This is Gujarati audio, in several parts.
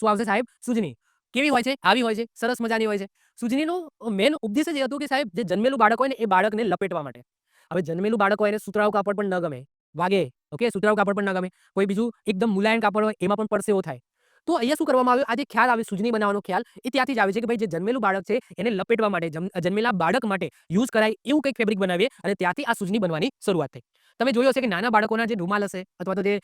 શું આવશે સાહેબ? સુજની. કેવી હોય છે? આવી હોય છે. સરસ મજાની હોય છે. સુજનીનું મેન ઉદ્દેશ જ એ હતું કે સાહેબ, જે જન્મેલું બાળક હોય ને, એ બાળકને લપેટવા માટે. હવે જન્મેલું બાળક હોય એને સુતરાઉ કાપડ પણ ન ગમે. વાગે, ઓકે? સુતરાઉ કાપડ પણ ન ગમે. કોઈ બીજું એકદમ મુલાયમ કાપડ હોય, એમાં પણ પરસેવો થાય. તો અહીંયા શું કરવામાં આવ્યું? આ ખ્યાલ આવે સુજની બનાવવાનો ખ્યાલ. એ ત્યાંથી જ આવે છે કે ભાઈ જે જન્મેલું બાળક છે, એને લપેટવા માટે જન્મેલા બાળક માટે યુઝ કરાય એવું કંઈક ફેબ્રિક બનાવીએ અને ત્યાંથી આ સુજની બનવાની શરૂઆત થઈ. તમે જોયો હશે કે નાના બાળકોના જે રૂમાલ હશે અથવા તો જે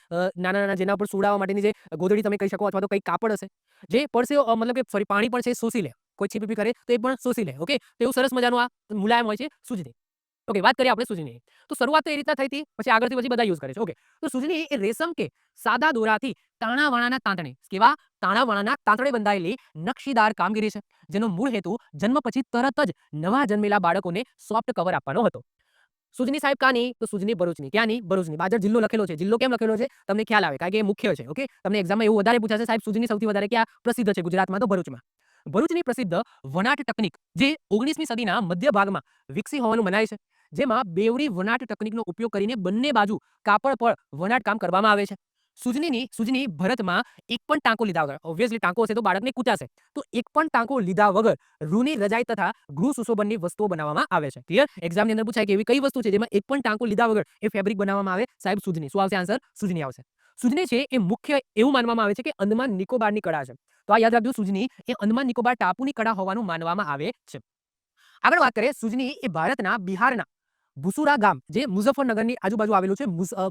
નાના નાના જેના પર સુડાવવા માટેની જે ગોદડી તમે કહી શકો અથવા તો કંઈક કાપડ હશે, જે પડશે મતલબ કે સોરી પાણી પણ છે શોષી લે. કોઈ છીપીપી કરે તો એ પણ શોષી લે ઓકે તો એવું સરસ મજાનું આ મુલાયમ હોય છે સુજની. ઓકે, વાત કરીએ આપણે સુજની. તો શરૂઆત તો એ રીતના થઈ હતી, પછી આગળથી પછી બધા યુઝ કરે છે. ઓકે, તો સુજની એ રેશમ કે સાદા દોરાથી તાણાવાણાના તાંતણે, કેવા? તાણાવાણાના તાંતણે બંધાયેલી નકશીદાર કામગીરી છે. જેનો મૂળ હેતુ જન્મ પછી તરત જ નવા જન્મેલા બાળકોને સોફ્ટ કવર આપવાનો હતો. સુજની સાહેબ કાની? તો સુજની ભરૂચની. ક્યાંની? ભરૂચની. બાજર જિલ્લો લખેલો છે. જિલ્લો કેમ લખેલો છે? તમને ખ્યાલ આવે, કારણ કે એ મુખ્ય છે. ઓકે, તમને એક્ઝામમાં એવું વધારે પૂછાશે, સાહેબ, સુજની સૌથી વધારે ક્યાં પ્રસિદ્ધ છે? ગુજરાતમાં તો ભરૂચમાં. ભરૂચની પ્રસિદ્ધ વણાટ તકનીક જે ઓગણીસમી સદીના મધ્ય ભાગમાં વિકસી હોવાનું મનાય છે. જેમાં બેવડી વનાટ તકનીકનો ઉપયોગ કરીને બંને બાજુ કાપડ પર વણાટ કામ કરવામાં આવે છે. સુજનીની, સુજની ભરતમાં એક પણ ટાંકો લીધા વગર ઓબ્વિયસલી ટાંકો હશે તો બાળકને કૂચાશે તો એક પણ ટાંકો લીધા વગર રૂની રજાઈ તથા ગૃહ સુશોભનની વસ્તુઓ બનાવવામાં આવે છે. ક્લિયર એક્ઝામની અંદર પૂછાય કે એવી કઈ વસ્તુ છે જેમાં એક પણ ટાંકો લીધા વગર એ ફેબ્રિક બનાવવામાં આવે? સાહેબ, સુજની. શું આવશે આન્સર સુજની આવશે. સુજની છે એ મુખ્ય એવું માનવામાં આવે છે કે અંદમાન નિકોબારની કળા છે. તો આ યાદ રાખજો, સુજની એ અંદમાન નિકોબાર ટાપુની કળા હોવાનું માનવામાં આવે છે. આગળ વાત કરીએ, સુજની એ ભારતના બિહારના ભુસુરા ગામ, જે મુઝફ્ફરનગરની આજુબાજુ આવેલું છે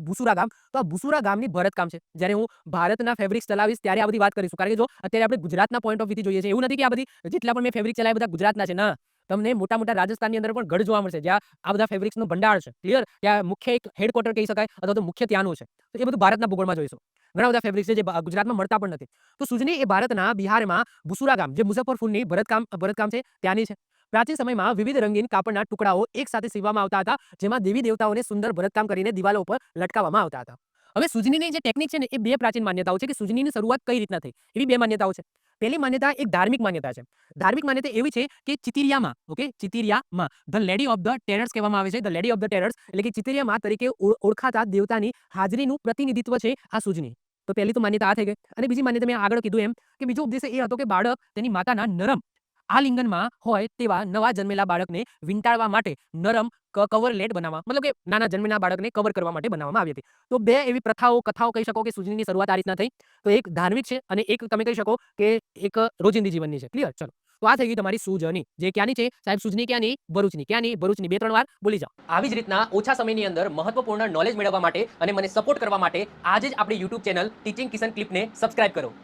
ભુસુરા ગામ. તો આ ભુસુરા ગામની ભરતકામ છે. જ્યારે હું ભારતના ફેબ્રિક્સ ચલાવીશ, ત્યારે આ બધી વાત કરીશું. કારણ કે જો અત્યારે આપણે ગુજરાતના પોઈન્ટ ઓફ વ્યૂથી જોઈએ છે એવું નથી કે આ બધી જેટલા પણ મેં ફેબ્રિક ચલાવ્યા બધા ગુજરાતના છે. ના, તમને મોટા મોટા રાજસ્થાનની અંદર પણ ગઢ જોવા મળશે, જ્યાં આ બધા ફેબ્રિક્સનો ભંડાર છે. ક્લિયર ત્યાં મુખ્ય એક હેડક્વાર્ટર કહી શકાય, અથવા તો મુખ્ય ત્યાંનું છે. તો એ બધું ભારતના ભૂગોળમાં જોઈશું. ઘણા બધા ફેબ્રિક્સ છે જે ગુજરાતમાં મળતા પણ નથી. તો સુજની એ ભારતના બિહારમાં ભુસુરા ગામ, જે મુઝફ્ફરપુરની ભરતકામ ભરતકામ છે, ત્યાંની છે. પ્રાચીન સમયમાં વિવિધ રંગીન કાપડના ટુકડાઓ એક સાથે સીવવામાં આવતા હતા, જેમાં દેવી દેવતાઓને સુંદર ભરતકામ કરીને દિવાલો ઉપર લટકાવવામાં આવતા હતા. હવે સુજનીની જે ટેકનિક છે ને, એ બે પ્રાચીન માન્યતાઓ છે કે સુજનીની શરૂઆત કઈ રીતના થઈ? એવી બે માન્યતાઓ છે. પહેલી માન્યતા એક ધાર્મિક માન્યતા છે. ધાર્મિક માન્યતા એવી છે કે ચિતિરિયામાં okay ચિતિરિયામાં the lady of the terrors કહેવામાં આવે છે. The lady of the terrors એટલે કે ચિતિરિયામાં તરીકે ઓળખાતા દેવતાની હાજરીનું પ્રતિનિધિત્વ છે આ સુજની. તો પહેલી તો માન્યતા આ થઈ ગઈ. અને બીજી માન્યતા મેં આગળ કીધું એમ કે બીજો ઉપદેશ એ હતો કે બાળક તેની માતાના નરમ આલિંગનમાં હોય તેવા નવા જન્મેલા બાળકને વીંટાળવા માટે નરમ ક- કવર લેટ બનાવવા, મતલબ કે નાના જન્મેલા બાળકને કવર કરવા માટે બનાવવામાં આવી હતી. તો બે એવી પ્રથાઓ, કથાઓ કહી શકો કે સુજનીની શરૂઆત આ રીતના થઈ. તો એક ધાર્મિક છે અને એક તમે કહી શકો કે એક રોજિંદી જીવનની છે. ક્લિયર ચલો. તો આ થઈ ગઈ તમારી સૂજની. જે ક્યાંની છે? સાહેબ, સુજની ક્યાંની? ભરૂચની. ક્યાંની? ભરૂચની. બે, ત્રણ વાર બોલી જાઓ. આવી જ રીતના ઓછા સમયની અંદર મહત્વપૂર્ણ નોલેજ મેળવવા માટે અને મને સપોર્ટ કરવા માટે આજે જ આપણી યુટ્યુબ ચેનલ ટીચિંગ કિશન ક્લિપને સબસ્ક્રાઇબ કરો.